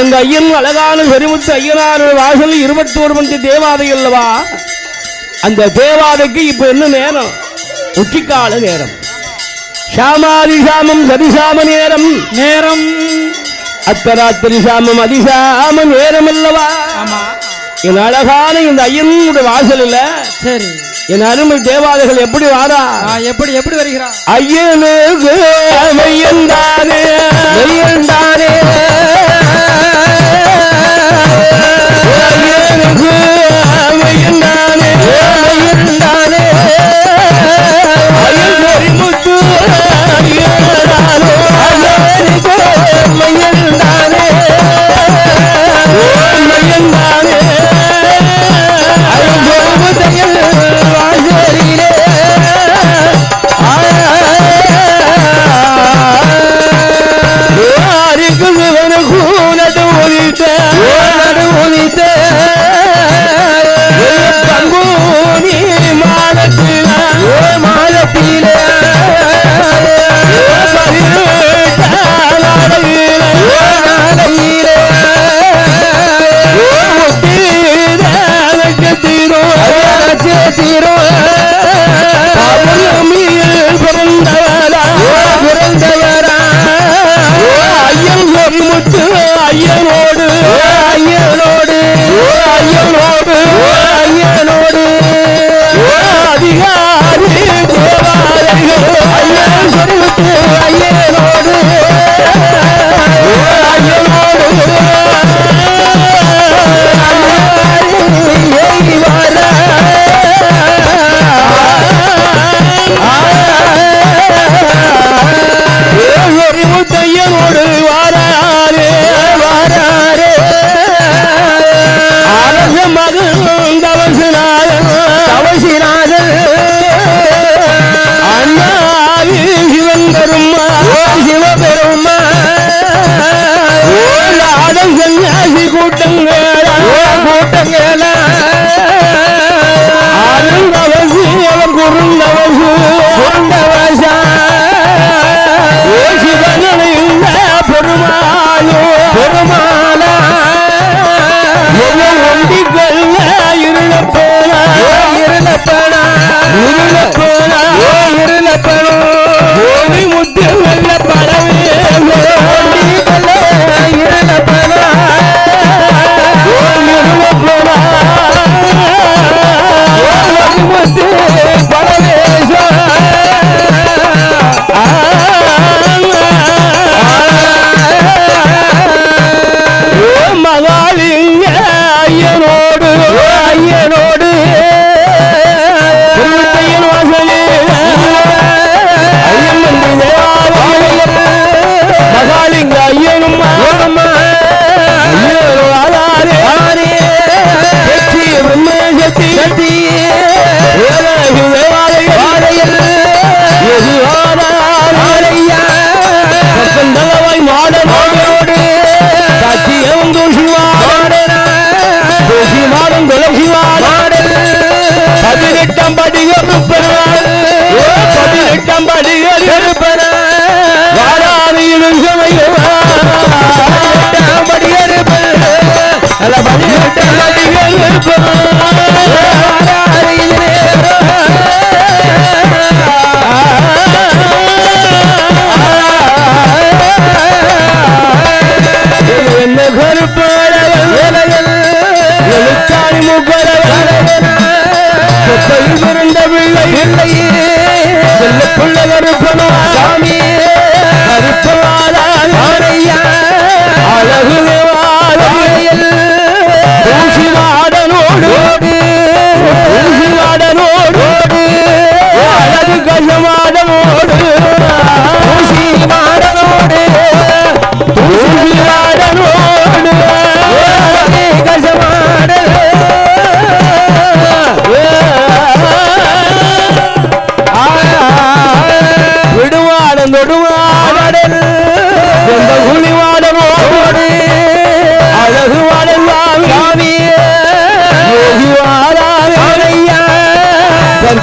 எங்க ஐயன் அழகான சரிமுத்து ஐயனார் வாசல் இருபத்தி ஒரு மணி தேவாதை அல்லவா அந்த தேவாதைக்கு இப்ப என்ன நேரம் உச்சிக்கால நேரம் சாமாதி சாமம் சரிசாம நேரம் நேரம் அத்தராத்திரி சாமம் அதிசாம நேரம் அல்லவா என் அழகான இந்த ஐயனுடைய வாசல்ல சரி என் அருமை தேவாதைகள் எப்படி வாரா எப்படி எப்படி வருகிறா ஐயனு ஐயன் தானே ஐயன் தானே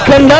Wakanda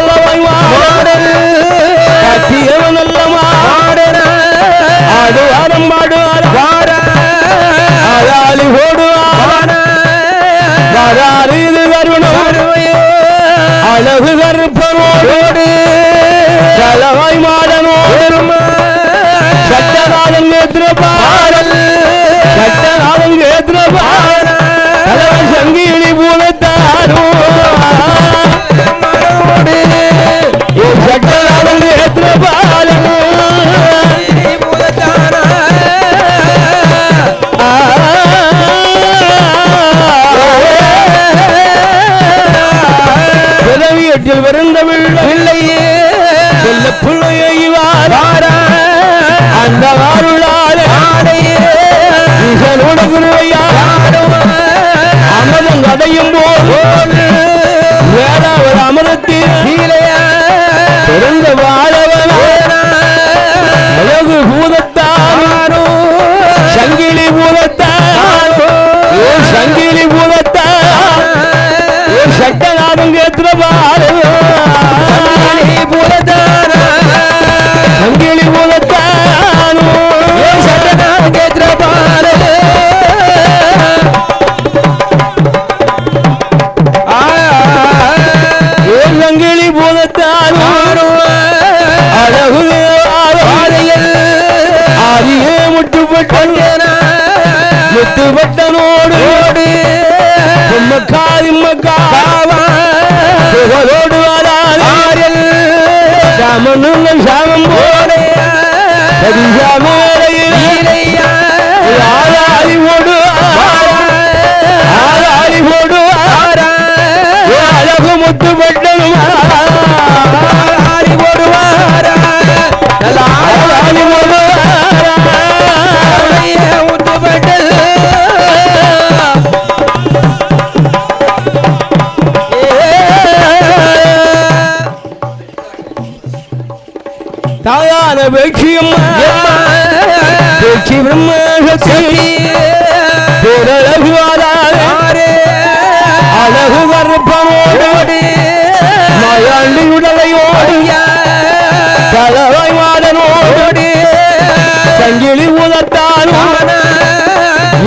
வெற்றியம்மா. வெற்றி பிரம்மசக்தி பேரழகு ஆளாரே அழகு வர்ப்பமோடு மயாண்டி உடலையோடு. தலைவாய் மாடனோடு. சங்கிலி உதத்தானோட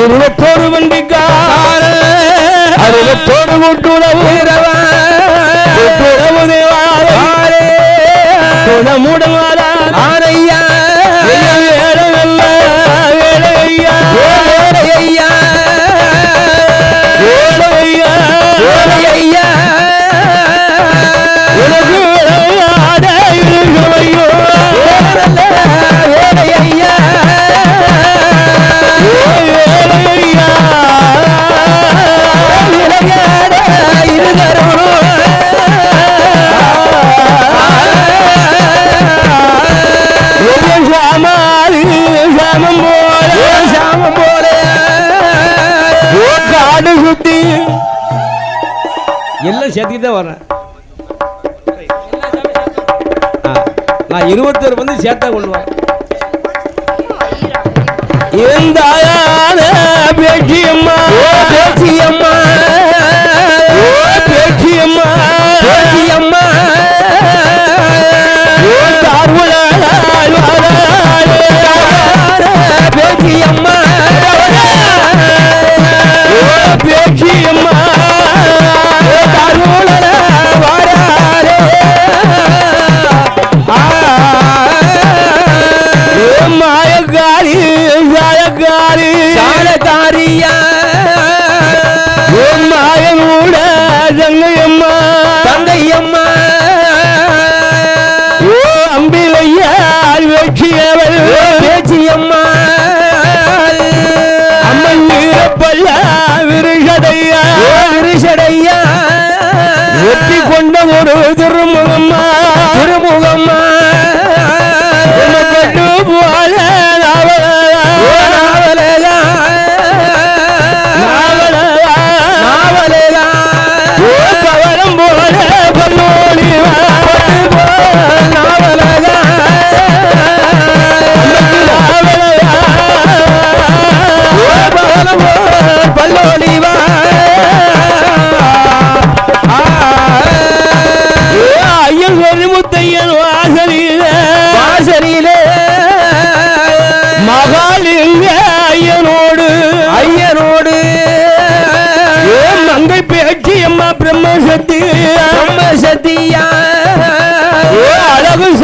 இருபத்தோரு வண்டிக்கார அறுபத்தோரு கூட்டுறவு உறவு தேவாரே ஆரையா சாமம் போல சாமம் போல. காடு சுத்தி எல்லாம் சேர்த்துக்கிட்டு தான் நான் இருபத்தோரு வந்து சேர்த்தா கொள்வேன் இந்த பேச்சியம்மா பேச்சியம்மா பேச்சியம்மா பேச்சியம்மா போற்றியவள்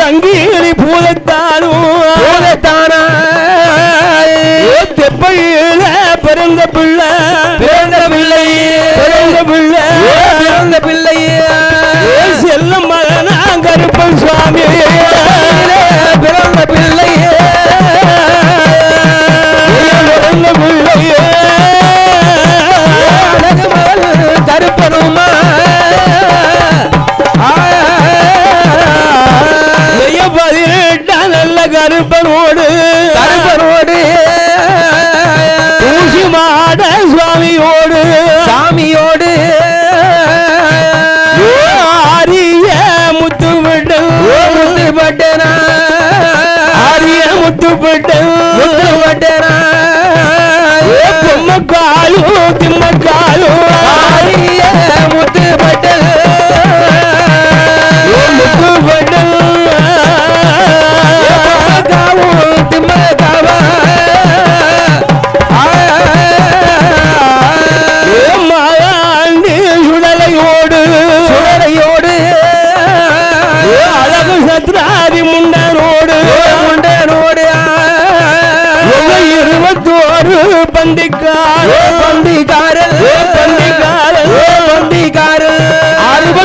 சங்கீரி பூதத்தானோ பூதத்தானா தெப்பையில பிறந்த பிள்ளை. பிறந்த பிள்ளை. பிறந்த பிள்ளை. பிறந்த பிள்ளையே. செல்லும் மகனா கருப்பன் சுவாமி. கருப்பனோடு. கருப்பனோடு. ஊசி மாட சுவாமியோடு. சாமியோடு ஆரிய முத்து விட்டு முத்துப்பட்டனா ஆரிய முத்து விட்டு முத்துப்பட்டனா பொம்மக்காலு திம்மக்காலு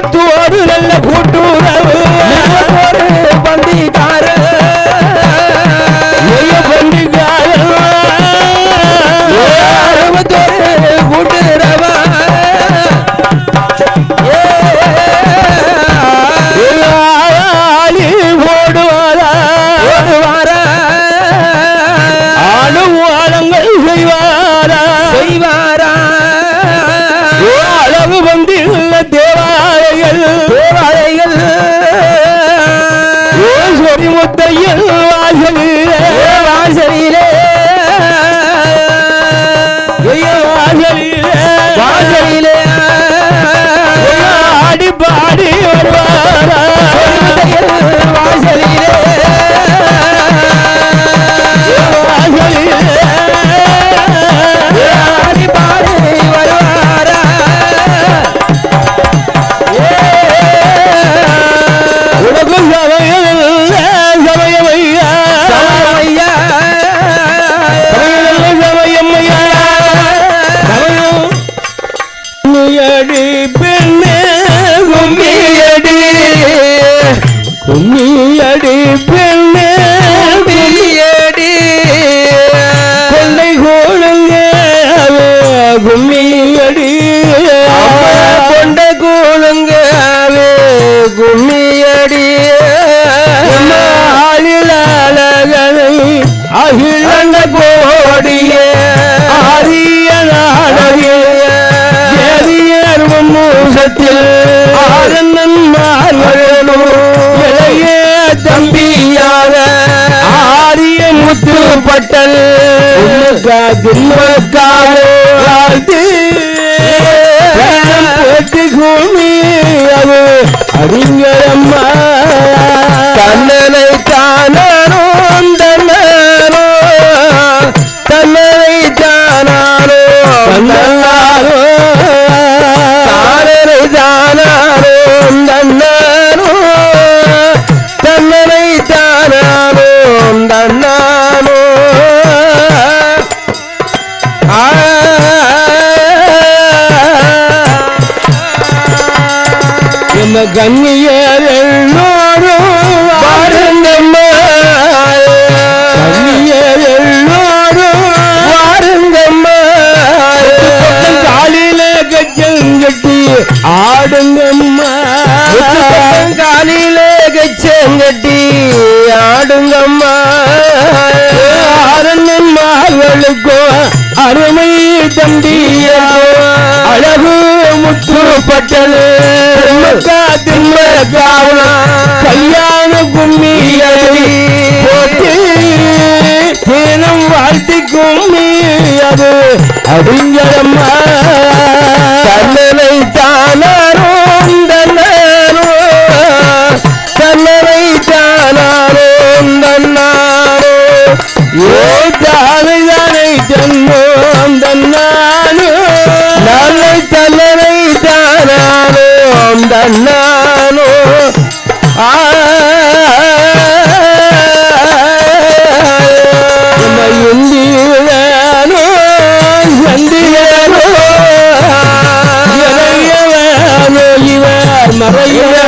அறுபத்தோரு நல்ல கூட்டுறவு. అడిగరమ్మా நம்ம கண்ணியர் எல்லோரும் பாருங்கம்மா கண்ணியர் எல்லோரும் வாருங்கம்மா காலில கச்சம் கட்டி ஆடுங்கம்மா. காலில கச்சம் கட்டி ஆடுங்கம்மா ஆரண்ணன் மகளுக்கும் அருமை தம்பியா அழகு தின்மக்காவனா கல்யாண கும்மியடி போட்டு தினம் வாழ்த்தி கும்மியது அது அறிஞரம்மா. தன்னனை தானாரோ தன்னாரோ தன்னனை தானாரோ தன்னாரோ ஏ தான மறையுள்ளவனோ